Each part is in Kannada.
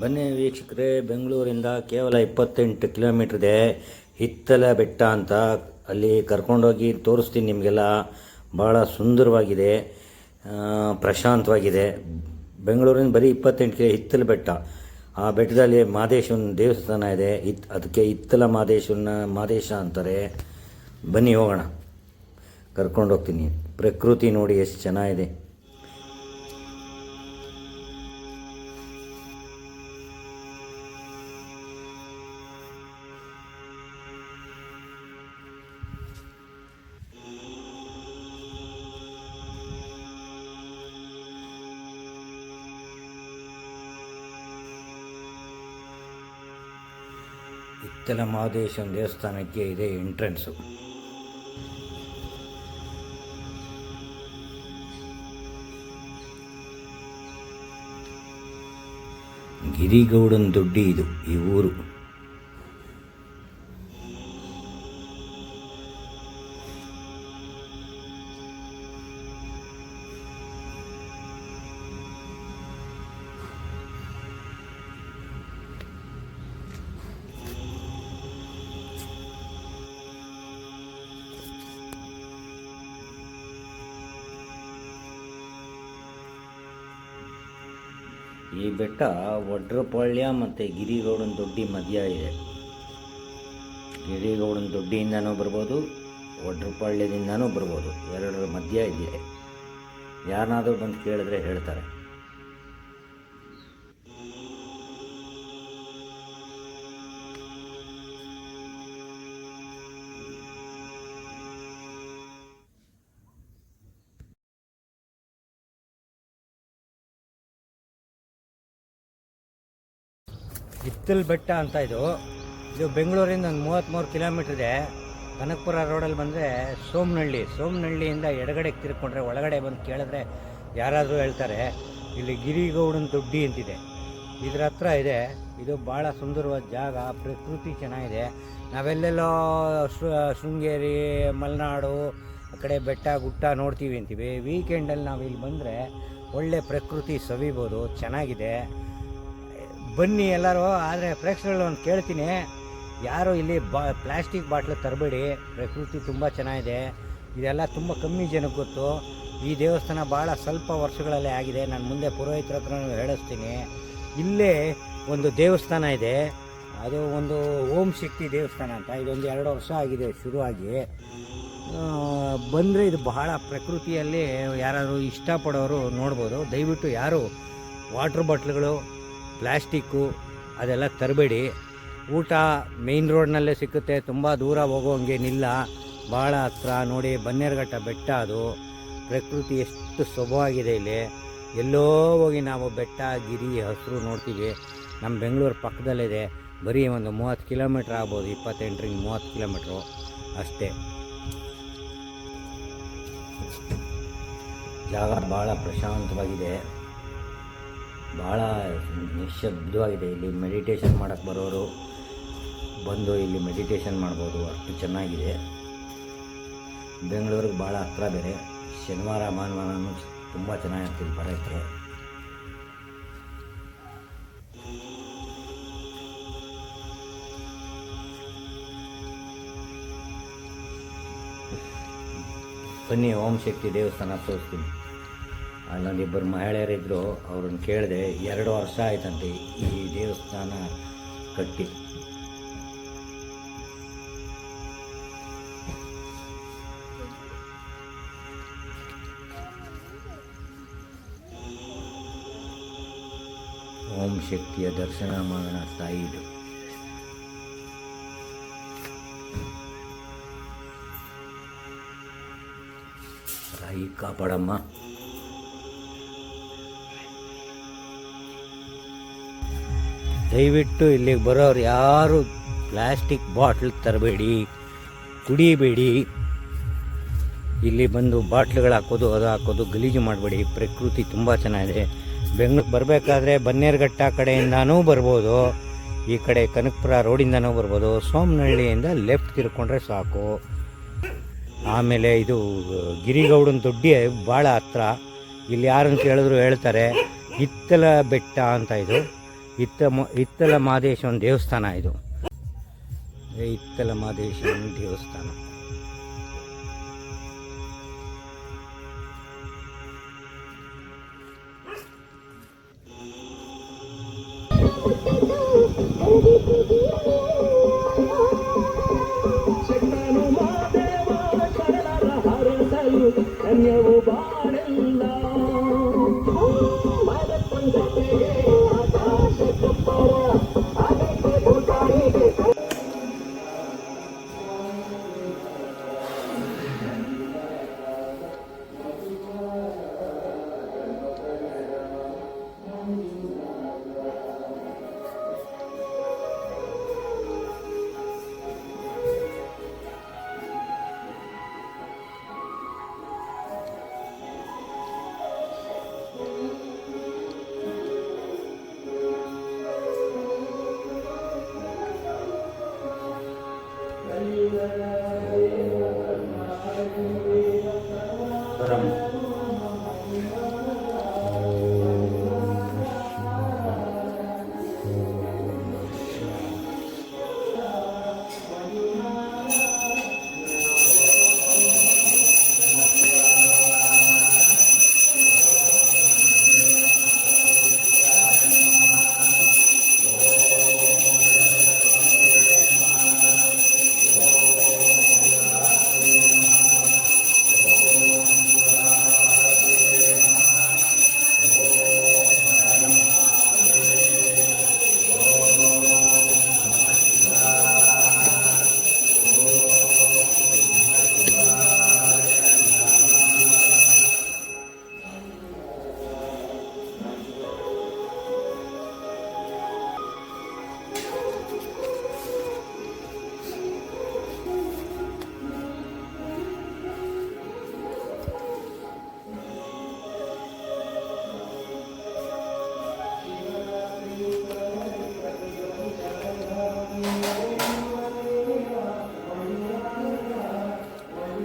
ಬನ್ನಿ ವೀಕ್ಷಕರೇ, ಬೆಂಗಳೂರಿಂದ ಕೇವಲ ಇಪ್ಪತ್ತೆಂಟು ಕಿಲೋಮೀಟ್ರ್ ಇದೆ. ಹಿತ್ತಲ ಬೆಟ್ಟ ಅಂತ ಅಲ್ಲಿ ಕರ್ಕೊಂಡೋಗಿ ತೋರಿಸ್ತೀನಿ ನಿಮಗೆಲ್ಲ. ಭಾಳ ಸುಂದರವಾಗಿದೆ. ಪ್ರಶಾಂತವಾಗಿದೆ. ಬೆಂಗಳೂರಿನ ಬರೀ ಇಪ್ಪತ್ತೆಂಟು ಕಿಲೋ ಹಿತ್ತಲ ಬೆಟ್ಟ. ಆ ಬೆಟ್ಟದಲ್ಲಿ ಮಾದೇಶ್ವರನ ದೇವಸ್ಥಾನ ಇದೆ. ಇತ್ ಅದಕ್ಕೆ ಹಿತ್ತಲ ಮಾದೇಶ್ವರನ ಮಾದೇಶ ಅಂತಾರೆ. ಬನ್ನಿ ಹೋಗೋಣ. ಕರ್ಕೊಂಡೋಗ್ತೀನಿ. ಪ್ರಕೃತಿ ನೋಡಿ ಎಷ್ಟು ಚೆನ್ನಾಗಿದೆ. ಮಹದೇಶ್ವರನ ದೇವಸ್ಥಾನಕ್ಕೆ ಇದೆ ಎಂಟ್ರೆನ್ಸು. ಗಿರಿಗೌಡನ ದೊಡ್ಡಿ ಇದು ಈ ಊರು. ಈ ಬೆಟ್ಟ ವಡ್ರಪಾಳ್ಯ ಮತ್ತು ಗಿರಿಗೌಡನ ದೊಡ್ಡಿ ಮಧ್ಯ ಇದೆ. ಗಿರಿಗೌಡನ ದೊಡ್ಡಿಯಿಂದನೂ ಬರ್ಬೋದು ವಡ್ರಪಾಳ್ಯದಿಂದನೂ ಬರ್ಬೋದು. ಎರಡರ ಮಧ್ಯ ಇದೆ ಯಾರನ್ನಾದರೂ ಬಂದು ಕೇಳಿದ್ರೆ ಹೇಳ್ತಾರೆ. ಹಿತ್ತಲ್ ಬೆಟ್ಟ ಅಂತ ಇದು. ಇದು ಬೆಂಗಳೂರಿಂದ ಒಂದು ಮೂವತ್ತ್ಮೂರು ಕಿಲೋಮೀಟ್ರ್ ಇದೆ. ಕನಕಪುರ ರೋಡಲ್ಲಿ ಬಂದರೆ ಸೋಮನಹಳ್ಳಿ ಸೋಮನಹಳ್ಳಿಯಿಂದ ಎಡಗಡೆಗೆ ತಿರ್ಕೊಂಡ್ರೆ ಒಳಗಡೆ ಬಂದು ಕೇಳಿದ್ರೆ ಯಾರಾದರೂ ಹೇಳ್ತಾರೆ, ಇಲ್ಲಿ ಗಿರಿಗೌಡನ ದೊಡ್ಡಿ ಅಂತಿದೆ. ಇದ್ರ ಹತ್ರ ಇದೆ. ಇದು ಭಾಳ ಸುಂದರವಾದ ಜಾಗ, ಪ್ರಕೃತಿ ಚೆನ್ನಾಗಿದೆ. ನಾವೆಲ್ಲೆಲ್ಲೋ ಶೃಂಗೇರಿ, ಮಲೆನಾಡು, ಆ ಕಡೆ ಬೆಟ್ಟ, ಗುಟ್ಟ ನೋಡ್ತೀವಿ ಅಂತೀವಿ. ವೀಕೆಂಡಲ್ಲಿ ನಾವು ಇಲ್ಲಿ ಬಂದರೆ ಒಳ್ಳೆ ಪ್ರಕೃತಿ ಸವಿಬೋದು, ಚೆನ್ನಾಗಿದೆ. ಬನ್ನಿ ಎಲ್ಲರೂ, ಆದರೆ ಪ್ರೇಕ್ಷಕರಲ್ಲಿ ಒಂದು ಕೇಳ್ತೀನಿ. ಯಾರು ಇಲ್ಲಿ ಬಾ, ಪ್ಲಾಸ್ಟಿಕ್ ಬಾಟ್ಲು ತರಬೇಡಿ. ಪ್ರಕೃತಿ ತುಂಬ ಚೆನ್ನಾಗಿದೆ. ಇದೆಲ್ಲ ತುಂಬ ಕಮ್ಮಿ ಜನಕ್ಕೆ ಗೊತ್ತು. ಈ ದೇವಸ್ಥಾನ ಭಾಳ ಸ್ವಲ್ಪ ವರ್ಷಗಳಲ್ಲೇ ಆಗಿದೆ. ನಾನು ಮುಂದೆ ಪುರೋಹಿತರ ಹತ್ರ ಹೇಳಿಸ್ತೀನಿ. ಇಲ್ಲೇ ಒಂದು ದೇವಸ್ಥಾನ ಇದೆ. ಅದು ಒಂದು ಓಂ ಶಕ್ತಿ ದೇವಸ್ಥಾನ ಅಂತ. ಇದೊಂದು ಎರಡು ವರ್ಷ ಆಗಿದೆ ಶುರುವಾಗಿ. ಬಂದರೆ ಇದು ಬಹಳ ಪ್ರಕೃತಿಯಲ್ಲಿ ಯಾರಾದರೂ ಇಷ್ಟಪಡೋರು ನೋಡ್ಬೋದು. ದಯವಿಟ್ಟು ಯಾರು ವಾಟ್ರ್ ಬಾಟ್ಲ್ಗಳು ಪ್ಲ್ಯಾಸ್ಟಿಕ್ಕು ಅದೆಲ್ಲ ತರಬೇಡಿ. ಊಟ ಮೇಯ್ನ್ ರೋಡ್ನಲ್ಲೇ ಸಿಕ್ಕುತ್ತೆ, ತುಂಬ ದೂರ ಹೋಗೋಂಗೇನಿಲ್ಲ ಭಾಳ ಹತ್ರ ನೋಡಿ ಬನ್ನೇರುಘಟ್ಟ ಬೆಟ್ಟ ಅದು. ಪ್ರಕೃತಿ ಎಷ್ಟು ಸೊಬವಾಗಿದೆ ಇಲ್ಲಿ. ಎಲ್ಲೋ ಹೋಗಿ ನಾವು ಬೆಟ್ಟ, ಗಿರಿ, ಹಸಿರು ನೋಡ್ತೀವಿ. ನಮ್ಮ ಬೆಂಗಳೂರು ಪಕ್ಕದಲ್ಲಿದೆ. ಬರೀ ಒಂದು ಮೂವತ್ತು ಕಿಲೋಮೀಟ್ರ್ ಆಗ್ಬೋದು, ಇಪ್ಪತ್ತೆಂಟರಿಂದ ಮೂವತ್ತು ಕಿಲೋಮೀಟ್ರು ಅಷ್ಟೇ. ಜಾಗ ಭಾಳ ಪ್ರಶಾಂತವಾಗಿದೆ. ಭಾಳ ನಿಶಬ್ದವಾಗಿದೆ ಇಲ್ಲಿ ಮೆಡಿಟೇಷನ್ ಮಾಡೋಕ್ಕೆ ಬರೋರು ಬಂದು ಇಲ್ಲಿ ಮೆಡಿಟೇಷನ್ ಮಾಡ್ಬೋದು. ಅಷ್ಟು ಚೆನ್ನಾಗಿದೆ. ಬೆಂಗಳೂರಿಗೆ ಭಾಳ ಹತ್ರ ಬೇರೆ. ಶನಿವಾರ ಭಾನುವಾರನೂ ತುಂಬ ಚೆನ್ನಾಗಿರ್ತೀನಿ ಬರೋಕ್ಕೆ ಬನ್ನಿ, ಓಂ ಶಕ್ತಿ ದೇವಸ್ಥಾನ ತೋರಿಸ್ತೀನಿ. ಅಲ್ಲೊಂದಿಬ್ಬರು ಮಹಿಳೆಯರಿದ್ದರು ಅವ್ರನ್ನ ಕೇಳಿದೆ, ಎರಡು ವರ್ಷ ಆಯ್ತಂತೆ, ಈ ದೇವಸ್ಥಾನ ಕಟ್ಟಿ. ಓಂ ಶಕ್ತಿಯ ದರ್ಶನ ಮಾಡೋಣ ತಾಯಿದು ತಾಯಿ ಕಾಪಾಡಮ್ಮ. ದಯವಿಟ್ಟು ಇಲ್ಲಿಗೆ ಬರೋರು ಯಾರು ಪ್ಲಾಸ್ಟಿಕ್ ಬಾಟ್ಲ್ ತರಬೇಡಿ ಕುಡಿಬೇಡಿ ಇಲ್ಲಿ ಬಂದು ಬಾಟ್ಲುಗಳು ಹಾಕೋದು, ಅದು ಹಾಕೋದು, ಗಲೀಜು ಮಾಡಬೇಡಿ. ಪ್ರಕೃತಿ ತುಂಬ ಚೆನ್ನಾಗಿದೆ. ಬೆಂಗಳೂರು ಬರಬೇಕಾದ್ರೆ ಬನ್ನೇರುಘಟ್ಟ ಕಡೆಯಿಂದನೂ ಬರ್ಬೋದು, ಈ ಕಡೆ ಕನಕಪುರ ರೋಡಿಂದನೂ ಬರ್ಬೋದು. ಸೋಮನಹಳ್ಳಿಯಿಂದ ಲೆಫ್ಟ್ ತಿರ್ಕೊಂಡ್ರೆ ಸಾಕು. ಆಮೇಲೆ ಇದು, ಗಿರಿಗೌಡನ ದೊಡ್ಡಿ ಭಾಳ ಹತ್ರ. ಇಲ್ಲಿ ಯಾರನ್ನು ಕೇಳಿದ್ರು ಹೇಳ್ತಾರೆ, ಹಿತ್ತಲ ಬೆಟ್ಟ ಅಂತ ಇದು. ಇತ್ತ ಇತ್ತಲ ಮಹದೇಶ್ವನ ದೇವಸ್ಥಾನ ಇದು. ಇತ್ತಲ ಮಹದೇಶ್ವನ ದೇವಸ್ಥಾನ.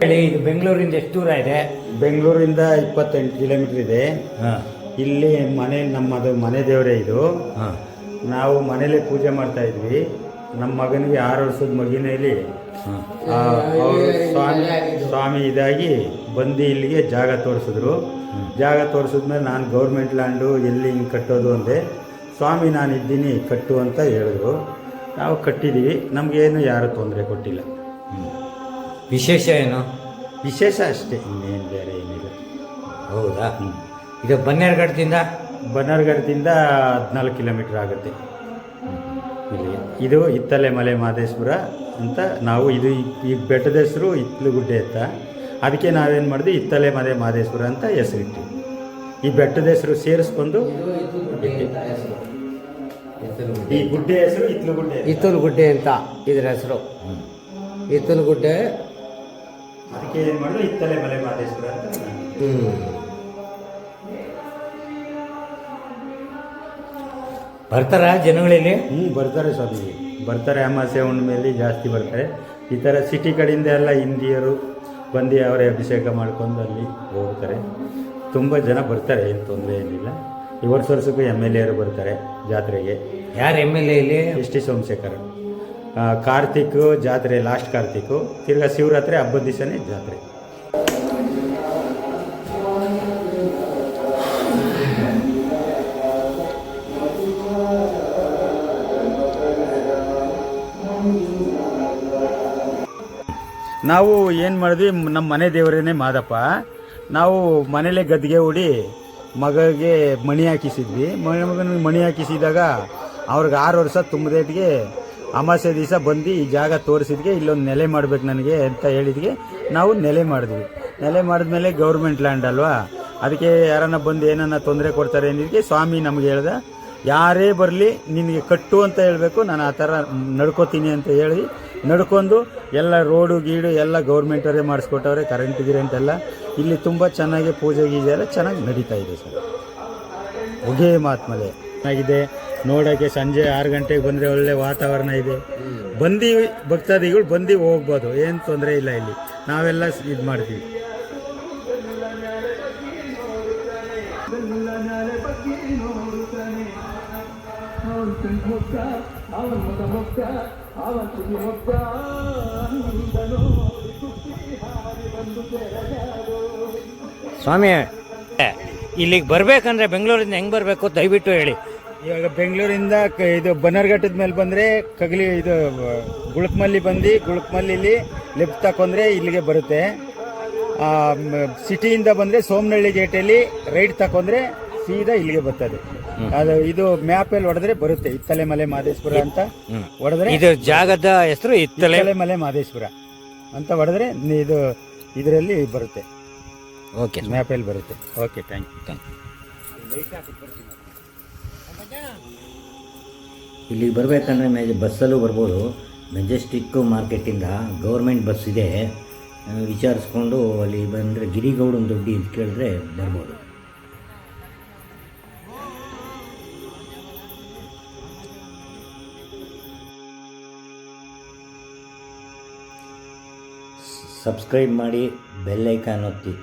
ಹೇಳಿ ಇದು ಬೆಂಗಳೂರಿಂದ ಎಷ್ಟು ದೂರ ಇದೆ? ಬೆಂಗಳೂರಿಂದ ಇಪ್ಪತ್ತೆಂಟು ಕಿಲೋಮೀಟರ್ ಇದೆ. ಹಾಂ. ಇಲ್ಲಿ ಮನೆ ನಮ್ಮದು ಮನೆ ದೇವರೇ ಇದು. ಹಾಂ. ನಾವು ಮನೇಲಿ ಪೂಜೆ ಮಾಡ್ತಾ ಇದ್ವಿ. ನಮ್ಮ ಮಗನಿಗೆ ಆರು ವರ್ಷದ ಮಗಿನಲ್ಲಿ ಹಾಂ. ಆ, ಅವ್ರು ಸ್ವಾಮಿ ಸ್ವಾಮಿ ಇದಾಗಿ ಬಂದು ಇಲ್ಲಿಗೆ ಜಾಗ ತೋರಿಸಿದ್ರು. ಜಾಗ ತೋರಿಸಿದ್ಮೇಲೆ ನಾನು ಗೌರ್ಮೆಂಟ್ ಲ್ಯಾಂಡು ಎಲ್ಲಿ ಹಿಂಗೆ ಕಟ್ಟೋದು ಅಂದೆ ಸ್ವಾಮಿ ನಾನು ಇದ್ದೀನಿ ಕಟ್ಟು ಅಂತ ಹೇಳಿದ್ರು. ನಾವು ಕಟ್ಟಿದ್ದೀವಿ. ನಮಗೇನು ಯಾರು ತೊಂದರೆ ಕೊಟ್ಟಿಲ್ಲ. ವಿಶೇಷ ಏನು? ವಿಶೇಷ ಅಷ್ಟೇ ಇನ್ನೇನು ಬೇರೆ ಏನಿಲ್ಲ. ಹೌದಾ? ಇದು ಬನ್ನೇರ್ಗಡ್ದಿಂದ ಬನ್ನೇರ್ಗಡ್ದಿಂದ ಹದಿನಾಲ್ಕು ಕಿಲೋಮೀಟ್ರ್ ಆಗುತ್ತೆ. ಇಲ್ಲಿ ಇದು ಇತ್ತಲೆ ಮಲೆ ಮಹದೇಶ್ವರ ಅಂತ ನಾವು ಇದು ಈ- ಈ ಬೆಟ್ಟದ ಹೆಸರು ಇತ್ಲುಗುಡ್ಡೆ ಅಂತ. ಅದಕ್ಕೆ ನಾವೇನು ಮಾಡಿದ್ವಿ? ಇತ್ತಲೆ ಮಲೆ ಮಹದೇಶ್ವರ ಅಂತ ಹೆಸರಿಟ್ಟು. ಈ ಬೆಟ್ಟದ ಹೆಸರು ಸೇರಿಸ್ಕೊಂಡು ಈ ಗುಡ್ಡೆ ಹೆಸರು ಇತ್ಲುಗುಡ್ಡೆ ಇತ್ತಲು ಗುಡ್ಡೆ ಅಂತ ಇದ್ರ ಹೆಸರು. ಇತ್ತಲು ಗುಡ್ಡೆ ಅದಕ್ಕೆ ಏನು ಮಾಡಿದ್ರು ಇತ್ತಲೆ ಮಲೆ ಮಾದೇಶ್ವರ ಅಂತ ಬರ್ತಾರ ಜನಗಳಲ್ಲಿ? ಹ್ಞೂ ಬರ್ತಾರೆ ಸ್ವಾಮಿ ಬರ್ತಾರೆ ಅಮಾಸೆ ಹುಣ್ಣಿಮೆಯಲ್ಲಿ ಜಾಸ್ತಿ ಬರ್ತಾರೆ. ಈ ಥರ ಸಿಟಿ ಕಡೆಯಿಂದ ಎಲ್ಲ ಹಿಂದಿಯರು ಬಂದು ಅವರೇ ಅಭಿಷೇಕ ಮಾಡ್ಕೊಂಡು ಅಲ್ಲಿ ಹೋಗ್ತಾರೆ. ತುಂಬ ಜನ ಬರ್ತಾರೆ ಏನು ತೊಂದರೆ ಏನಿಲ್ಲ. ಈ ವರ್ಷ ವರ್ಷಕ್ಕೂ ಎಂ ಎಲ್ ಎರು ಬರ್ತಾರೆ ಜಾತ್ರೆಗೆ. ಯಾರು ಎಂ ಎಲ್ ಎ ಇಲ್ಲಿ ಎಸ್ ಟಿ ಸೋಮಶೇಖರ್. ಕಾರ್ತಿಕ್ ಜಾತ್ರೆ ಲಾಸ್ಟ್ ಕಾರ್ತಿಕ್. ತಿರ್ಗಾ ಶಿವರಾತ್ರಿ, ಹಬ್ಬದ ದಿವಸನೇ ಜಾತ್ರೆ. ನಾವು ಏನು ಮಾಡಿದ್ವಿ ನಮ್ಮ ಮನೆ ದೇವರೇನೆ ಮಾದಪ್ಪ. ನಾವು ಮನೇಲೆ ಗದ್ದಿಗೆ ಹೂಡಿ ಮಗಗೆ ಮಣಿ ಹಾಕಿಸಿದ್ವಿ. ಮಗನಿಗೆ ಮಣಿ ಹಾಕಿಸಿದಾಗ ಅವ್ರಿಗೆ ಆರು ವರ್ಷ ತುಂಬದೇಟ್ಗೆ ಅಮಾಸೆ ದಿವಸ ಬಂದು ಈ ಜಾಗ ತೋರಿಸಿದ್ಗೆ ಇಲ್ಲೊಂದು ನೆಲೆ ಮಾಡ್ಬೇಕು ನನಗೆ ಅಂತ ಹೇಳಿದ್ಗೆ ನಾವು ನೆಲೆ ಮಾಡಿದ್ವಿ. ನೆಲೆ ಮಾಡಿದ್ಮೇಲೆ ಗೌರ್ಮೆಂಟ್ ಲ್ಯಾಂಡ್ ಅಲ್ವಾ? ಅದಕ್ಕೆ ಯಾರನ್ನ ಬಂದು ಏನನ್ನ ತೊಂದರೆ ಕೊಡ್ತಾರೆ ಅಂದಿದ್ದಕ್ಕೆ ಸ್ವಾಮಿ ನಮ್ಗೆ ಹೇಳ್ದ, ಯಾರೇ ಬರಲಿ ನಿನಗೆ ಕಟ್ಟು ಅಂತ ಹೇಳಬೇಕು, ನಾನು ಆ ಥರ ನಡ್ಕೋತೀನಿ ಅಂತ ಹೇಳಿ ನಡ್ಕೊಂಡು ಎಲ್ಲ ರೋಡು ಗೀಡು ಎಲ್ಲ ಗೌರ್ಮೆಂಟವರೇ ಮಾಡಿಸ್ಕೊಟ್ಟವ್ರೆ ಕರೆಂಟ್ ಗಿರೆಂಟ್ ಎಲ್ಲ. ಇಲ್ಲಿ ತುಂಬ ಚೆನ್ನಾಗಿ ಪೂಜೆ ಗೀಜೆ ಎಲ್ಲ ಚೆನ್ನಾಗಿ ನಡೀತಾ ಇದೆ ಸರ್. ಹೊಗೆ ಮಾತ್ಮಲೆ ಚೆನ್ನಾಗಿದೆ. ನೋಡೋಕ್ಕೆ ಸಂಜೆ ಆರು ಗಂಟೆಗೆ ಬಂದರೆ ಒಳ್ಳೆ ವಾತಾವರಣ ಇದೆ. ಬಂದು ಭಕ್ತಾದಿಗಳು ಬಂದು ಹೋಗ್ಬೋದು. ಏನು ತೊಂದರೆ ಇಲ್ಲ ಇಲ್ಲಿ. ನಾವೆಲ್ಲ ಇದು ಮಾಡ್ತೀವಿ. ಸ್ವಾಮಿ ಇಲ್ಲಿಗೆ ಬರಬೇಕಂದ್ರೆ ಬೆಂಗಳೂರಿಂದ ಹೆಂಗೆ ಬರಬೇಕು? ದಯವಿಟ್ಟು ಹೇಳಿ. ಇವಾಗ ಬೆಂಗಳೂರಿಂದ ಕ- ಇದು ಬನ್ನರ್ಘಟ್ಟದ ಮೇಲೆ ಬಂದರೆ ಕಗಲಿ ಇದು ಗುಳಕ್ಮಲ್ಲಿ ಬಂದು ಗುಳಕ್ಮಲ್ಲಿಲಿ ಲೆಫ್ಟ್ ತಕೊಂಡ್ರೆ ಇಲ್ಲಿಗೆ ಬರುತ್ತೆ. ಆ, ಮ್, ಸಿಟಿಯಿಂದ ಬಂದರೆ ಸೋಮನಹಳ್ಳಿ ಗೇಟಲ್ಲಿ ರೈಟ್ ತಕೊಂಡ್ರೆ ಸೀದಾ ಇಲ್ಲಿಗೆ ಬರ್ತದೆ. ಅದು ಇದು ಮ್ಯಾಪಲ್ಲಿ ಹೊಡೆದ್ರೆ ಬರುತ್ತೆ. ಇತ್ತಲೆ ಮಲೆ ಮಾದೇಶ್ವರ ಅಂತ ಹೊಡೆದ್ರೆ ಇದು ಜಾಗದ ಹೆಸರು ಇತ್ತಲೆ ಇತ್ತಲೆ ಮಲೆ ಮಾದೇಶ್ವರ ಅಂತ ಹೊಡೆದ್ರೆ ನಿ- ಇದು ಇದರಲ್ಲಿ ಬರುತ್ತೆ. ಓಕೆ. ಮ್ಯಾಪಲ್ಲಿ ಬರುತ್ತೆ. Okay thank you. ಇಲ್ಲಿಗೆ ಬರಬೇಕಂದ್ರೆ ಮೇಜ್ ಬಸ್ಸಲ್ಲೂ ಬರ್ಬೋದು. ಮೆಜೆಸ್ಟಿಕ್ ಮಾರ್ಕೆಟಿಂದ ಗೌರ್ಮೆಂಟ್ ಬಸ್ ಇದೆ. ವಿಚಾರಿಸ್ಕೊಂಡು ಅಲ್ಲಿ ಬಂದರೆ ಗಿರಿಗೌಡನ ದೊಡ್ಡಿ ಅಂತ ಕೇಳಿದ್ರೆ ಬರ್ಬೋದು. ಸಬ್ಸ್ಕ್ರೈಬ್ ಮಾಡಿ ಬೆಲ್ಲೈಕಾನ್ ಒತ್ತಿ.